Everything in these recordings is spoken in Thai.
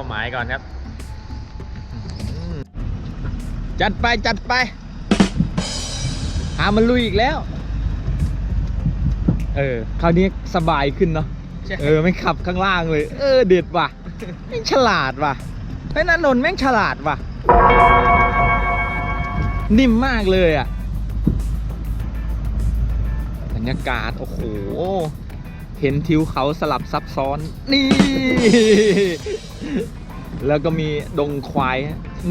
าหมายก่อนครับ จัดไปจัดไป หามันลุยอีกแล้ว เออคราวนี้สบายขึ้นเนาะเออไม่ขับข้างล่างเลย เออเด็ดว่ะแม่งฉลาดว่ะไอ้นันนนแม่งฉลาดว่ะ นิ่มมากเลยอะบรรยากาศ โอ้โห เห็นทิวเขาสลับซับซ้อน นี่ แล้วก็มีดงควาย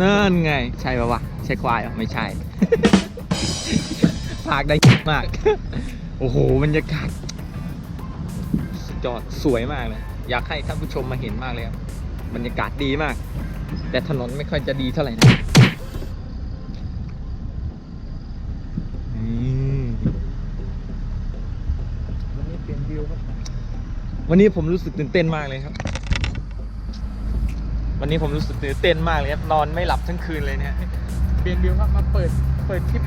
นั่นไง ใช่ปะวะ ใช่ควายเหรอไม่ใช่ภาคได้มาก โอ้โหบรรยากาศสุดยอดสวยมากเลย อยากให้ท่านผู้ชมมาเห็นมากเลยครับบรรยากาศดีมาก แต่ถนนไม่ค่อยจะดีเท่าไหร่นะนี่วันนี้เปลี่ยนวิวครับ วันนี้ผมรู้สึกตื่นเต้นมากเลยครับ วันนี้ผมรู้สึกตื่นเต้นมากเลยครับนอนไม่หลับทั้งคืนเลยเนี่ยเปลี่ยนวิวครับมาเปิดเปิดคลิป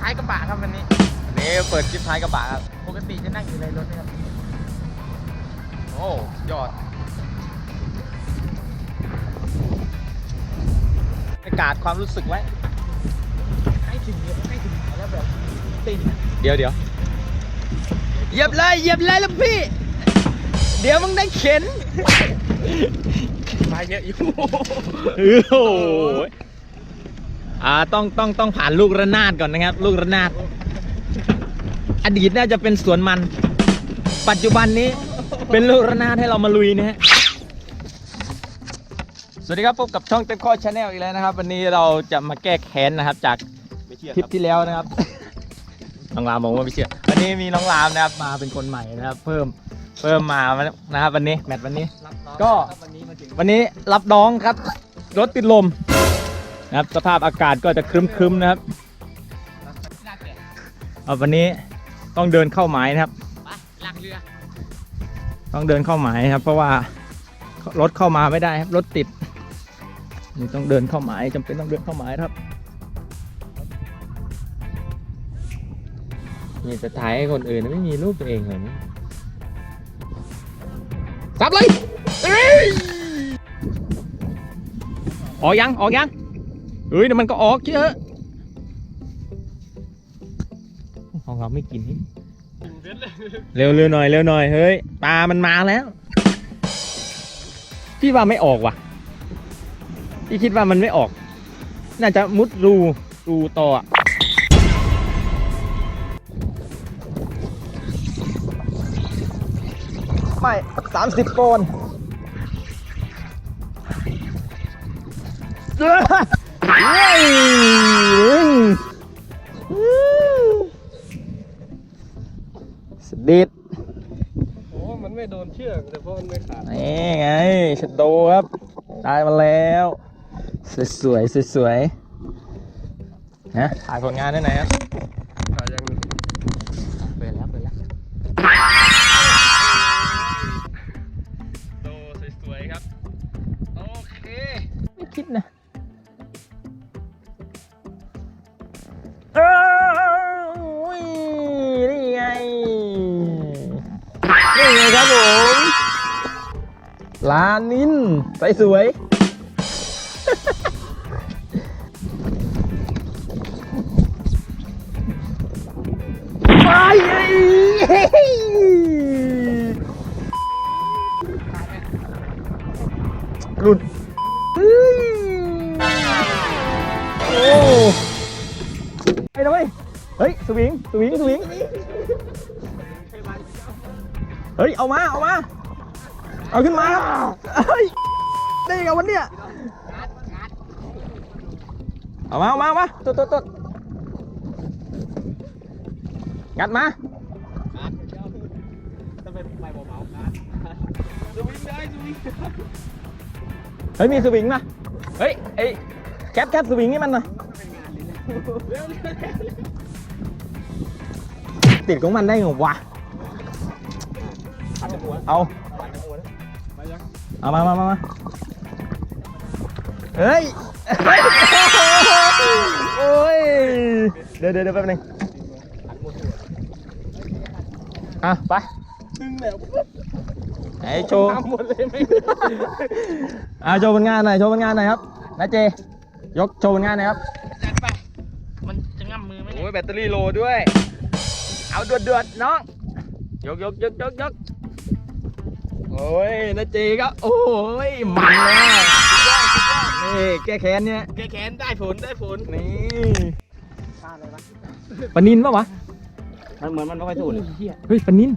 ท้ายกระบะครับวันนี้วันนี้เปิดคลิปท้ายกระบะครับปกติจะนั่งอยู่ในรถนะครับโอ้ยอดบรรยากาศความรู้สึกไว้ให้ถึงเนี่ยให้ถึงไหนแล้วแบบติ่งเดี๋ยวเดี๋ยวเหยียบเลยเหยียบเลยลูกพี่ เดี๋ยวมึงได้เข็นมาเยอะอยู่โอ้โหอ่าต้องต้องต้องผ่านลูกระนาดก่อนนะครับ ลูกระนาด อดีตน่าจะเป็นสวนมัน ปัจจุบันนี้เป็นลูกระนาดให้เรามาลุยนะฮะสวัสดีครับพบกับช่องเต็มข้อชาแนลอีกแล้วนะครับ วันนี้เราจะมาแก้แค้นนะครับ จากไม่เชื่อคลิปที่แล้วนะครับน้องรามบอกว่าไม่เชื่อวันนี้มีน้องรามนะครับมาเป็นคนใหม่นะครับ เพิ่ม เพิ่มมานะครับวันนี้แมตช์วันนี้ รับน้องก็ ครับวันนี้มาถึงวันนี้รับน้องครับ รถติดลมนะครับสภาพอากาศก็จะครึ้มๆนะครับหน้าแก่เอาวันนี้ต้องเดินเข้าหมายนะครับ ไปหลังเรือต้องเดินเข้าหมายครับ เพราะว่ารถเข้ามาไม่ได้ครับรถติดนี่ต้องเดินเข้าหมายจำเป็นต้องเดินเข้าหมายครับมีจะถ่ายให้คนอื่นไม่มีรูปตัวเองเลยนะ จับเลยเอ้ยออกยังออกยังเฮ้ยเดี๋ยวมันก็ออกเยอะของเราไม่กินนี่เร็วเร็วหน่อยเร็วหน่อยเฮ้ยปลามันมาแล้วพี่ว่าไม่ออกว่ะพี่คิดว่ามันไม่ออก น่าจะมุดรูรูต่อ ไม่สามสิบปอนด์เฮ้ยสดิดโอ้มันไม่โดนเชือกแต่เพราะมันไม่ขาดนี่ไงชะโดครับ ได้มาแล้ว สวยๆสวยๆฮะถ่ายผลงานได้ไหนครับ ลานินไปสวย ไปหลุดเฮ้ยโอ้ไปนะเว้ยเฮ้ย สวิง สวิง สวิง เฮ้ย เอามา เอามา เอาขึ้นมาครับเฮ้ยได้ไงวันเนี้ยเอามาเอามาเอามาตดตดตดงัดมาจะเป็นไปเบาๆขาดสวิงได้สวิงเฮ้ยมีสวิงนะเฮ้ยไอ้แคปแคปสวิงนี่มันนะเร็วเร็วเร็วติดของมันได้ไงวะขาดหัวเอา เอามามามามาเฮ้ย โอ้ย เดี๋ยวเดี๋ยวเดี๋ยวแป๊บนึงอะ ไป ดึงแล้วไหนโชว์ ทำหมดเลยไม่อ่าโชว์ผลงานหน่อย โชว์ผลงานหน่อยครับนาเจ ยกโชว์ผลงานหน่อยครับ จัดไป มันจะง่ำมือไหมเนี่โอ้ยยแบตเตอรี่โลด้วย เอาเดือดเดือดๆน้อง ยกยกยกยกยก โอ้ยนาเจก็โอ้ยมันเลยนี่แก้แค้นเนี่ยแกแขนได้ผลได้ผลนี่พลาดอะไรวะปลานินปะวะมันเหมือนมันไม่ค่อยถูกเลยเฮียเฮ้ยปลานิน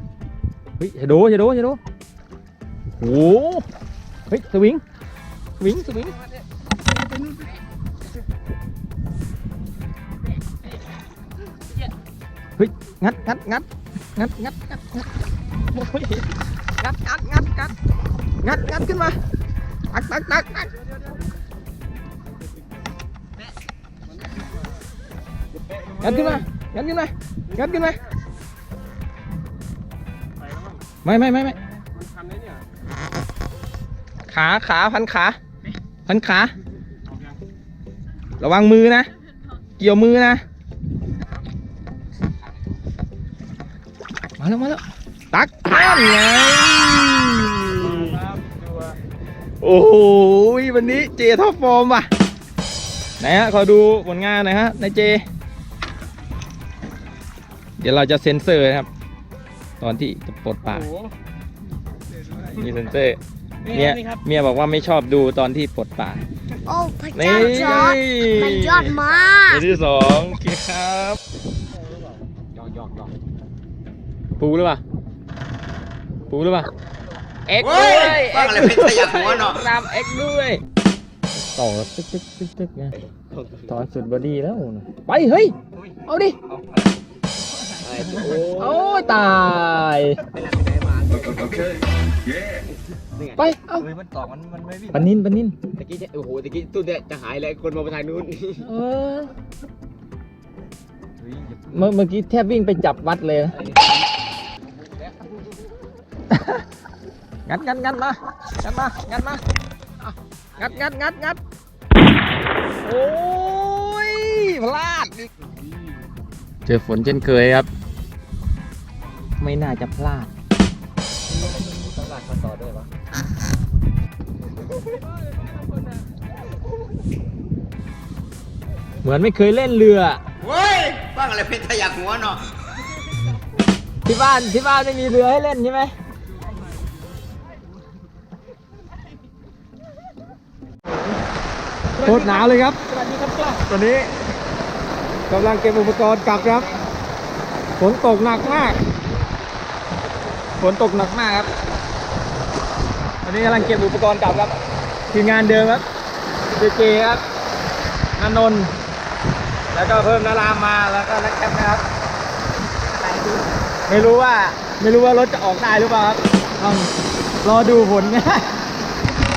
เฮ้ยอย่าโดอย่าโดอย่าโดโอ้โหเฮ้ยสวิงสวิงสวิงเฮ้ยงัดงัดงัดงัดงัดงัดงัดโอ้ย งัดงัดงัดงัดงัดงัดขึ้นมาตักตักตักตักงัดขึ้นมางัดขึ้นมางัดขึ้นมาไม่ไม่ไม่ไม่ขาขาพันขาพันขา ระวังมือนะ เกี่ยวมือนะ มาแล้วมาแล้ว ตักนั่นไงครับดูว่าโอ้โหวันนี้เจท็อปฟอร์มว่ะไหนฮะขอดูผลงานหน่อยฮะนายเจ เดี๋ยวเราจะเซ็นเซอร์นะครับ ตอนที่จะปลดปลาโอ้โหมีเซ็นเซอร์นี่เมียนี่ครับเมียบอกว่าไม่ชอบดูตอนที่ปลดปลาโอ้พระนี่เจ้าจอร์ดมันยอดมากตัวที่สองโอเคครับหยอกหยอกหยอกปูหรือเปล่า ปูหรือเปล่าเอ็กซ์เว้ด้วยยฟังอะไรเป็นขยะหัวเนาะตามเอ็กซ์ด้วยต่อตึ๊กตึ๊กตึ๊กตึ๊กไงตอนสุดบอดี้แล้วนะไปเฮ้ย เอาดิ โอ้ยตาย ไป เอาเฮ้ยมันตอกมันมันไม่วิ่งปันนินปันนินตะกี้จะโอ้โหตะกี้ตู้เนี่ยจะหายเลยคนมาไปทางนู้นเออเมื่อเมื่อกี้แทบวิ่งไปจับวัดเลยนะ งัดงัดงัดมา งัดมา งัดมาอะงัดงัดงัดงัดโอ้ย พลาดอีกเจอฝนเช่นเคยครับ ไม่น่าจะพลาดตลาดมาต่อด้วยวะเหมือนไม่เคยเล่นเรือ เว้ยฟังอะไรเป็นขยะหัวเนาะ ที่บ้านที่บ้านไม่มีเรือให้เล่นใช่ไหม โคตรหนาวเลยครับ สวัสดีครับกล้าตอนนี้กำลังเก็บอุปกรณ์กลับครับ ฝนตกหนักมาก ฝนตกหนักมากครับ ตอนนี้กำลังเก็บอุปกรณ์กลับครับ ทีมงานเดิมครับเจเจครับนนนท์แล้วก็เพิ่มนารามมาแล้วก็นักแคปนะครับ ไม่รู้ว่าไม่รู้ว่ารถจะออกได้หรือเปล่าครับต้องรอดูผล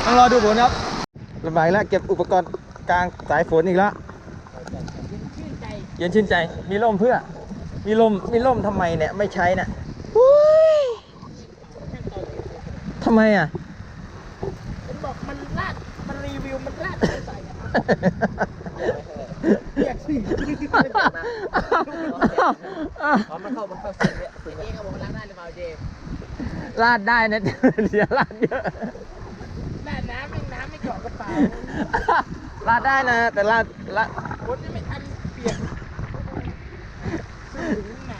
ต้องรอดูผลครับ ลำบากแล้วเก็บอุปกรณ์กลางสายฝนอีกแล้วเย็นชื่นใจมีร่มเพื่อ มีร่มมีร่มทำไมเนี่ยไม่ใช้น่ะทำไมอะมันบอกมันลาดมันรีวิวมันลาดใส่อยากสิอ๋อมันเข้ามันเข้าสิเนี่ยสิเนี่ยเขาบอกล้างได้หรือเปล่าเจลาดได้นะเสียลาดเยอะ ลาดได้นะ แต่ลาดลาดคนยังไม่ทันเปียกซื้อถึงไหน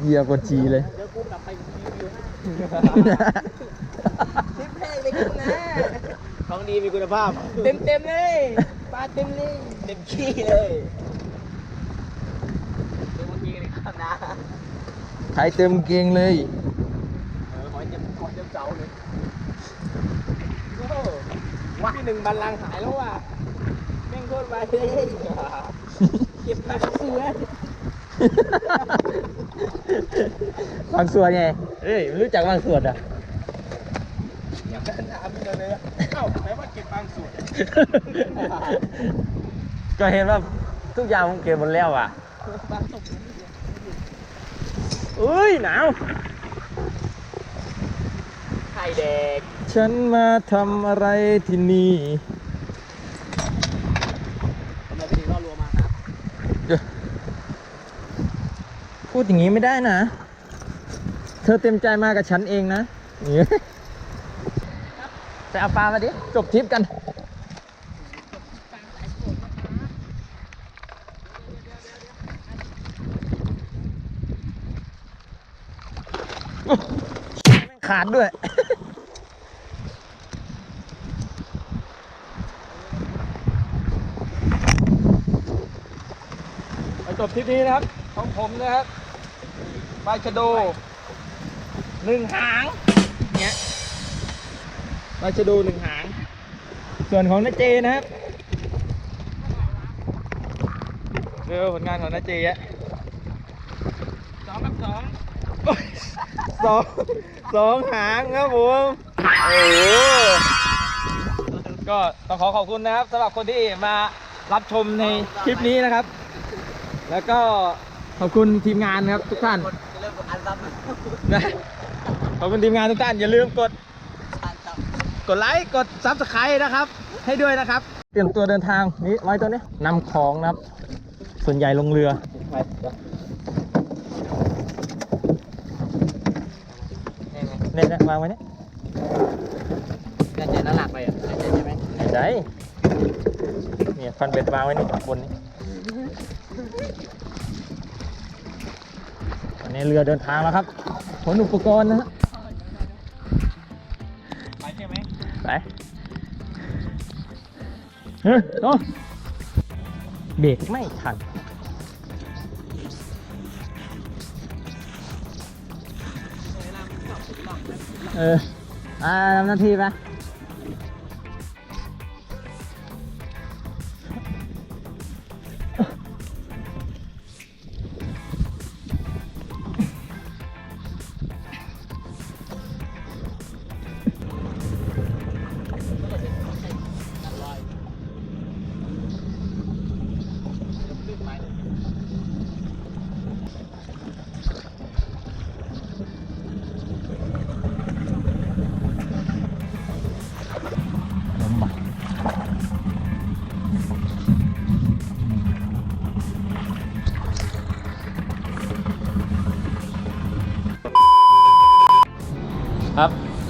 เหยียบกว่าจีเลยเดี๋ยวกูกลับไปรีวิวให้ทิปแพงเลยคุณนะของดีมีคุณภาพ เต็มเต็มๆเลยปลาเต็มเลยเต็มขี้เลยเต็มขี้เลยครับนะใครเต็มเกงเลยเออหอยเต็มหอยเต็มเสาเลยโอ้โห ว่าที่หนึ่งบัลลังก์หายแล้วว่ะแม่งโคตรไปเลยเก็บปลาเสือบางส่วนไงเอ้ยไม่รู้จักบางส่วนอะอยากได้น้ำเลยเลยอะเอ้าไหนว่าเก็บบางส่วน ก็เห็นว่าทุกอย่างผมเก็บหมดแล้วอะบางส่วนเอ้ยหนาวไข่แดง ฉันมาทำอะไรที่นี่กำไปดีล่อรัวมาครับพูดอย่างนี้ไม่ได้นะ เธอเต็มใจมากับฉันเองนะไปเอาปลามาดิ จบทริปกัน ขาดด้วย จบทริปนี้นะครับ ของผมนะครับปลาชะโดหนึ่งหางเนี้ยปลาชะโดหนึ่งหาง ส่วนของนาเจนะครับเร็วผลงานของนาเจอะสองกับสองโอ้ยสองสองหางครับผมโอ้โหก็ต้องขอขอบคุณนะครับสำหรับคนที่มารับชมในคลิปนี้นะครับ แล้วก็ขอบคุณทีมงานครับทุกท่านเริ่มอันซับนะขอบคุณทีมงานทุกท่านอย่าลืมกดอันซับกดไลค์กดซับสไครต์นะครับ ให้ด้วยนะครับ เตรียมตัวเดินทางนี่ไว้ตัวนี้นำของนะครับ ส่วนใหญ่ลงเรือ เนี่ยเนี่ยวางไว้เนี่ยน่าจะน้ำหนักไปอะน่าจะใช่ไหมไหนใจเนี่ยฟันเบ็ดวางไว้นี่บนนี้ อันนี้เรือเดินทางแล้วครับขนอุปกรณ์นะฮะไปใช่ไหมไปเฮ้ยโตเบรกไม่ทันเอออ่าทำหน้าที่ไป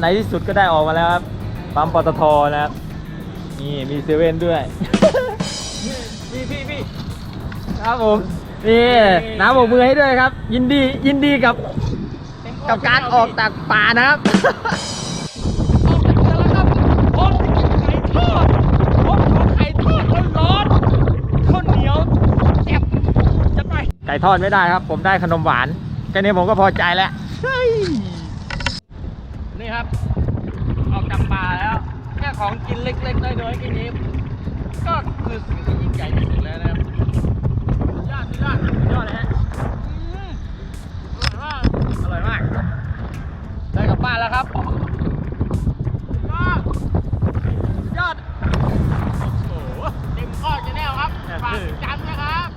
ในที่สุดก็ได้ออกมาแล้วครับ ปั๊มปตทนะครับ นี่มีเซเว่นด้วย พี่พี่พี่ครับผม นี่น้ำบอกมือให้ด้วยครับ ยินดียินดีกับกับการออกจากป่านะครับออกจากเรือแล้วครับพร้อมจะกินไก่ทอดพร้อมขอไข่ทอดร้อนๆข้าวเหนียวแก็บจะไปไก่ทอดไม่ได้ครับ ผมได้ขนมหวานแค่นี้ผมก็พอใจแล้ว นี่ครับ ออกจากป่าแล้ว แค่ของกินเล็กๆน้อยๆแค่นี้ ก็คือสิ่งที่ยิ่งใหญ่ที่สุดแล้วนะครับยอดยอดยอดเลยฮะอร่อยมากได้กลับบ้านแล้วครับยอดยอดโอ้โหเต็มข้อจะแนวครับฝากติดนะครับ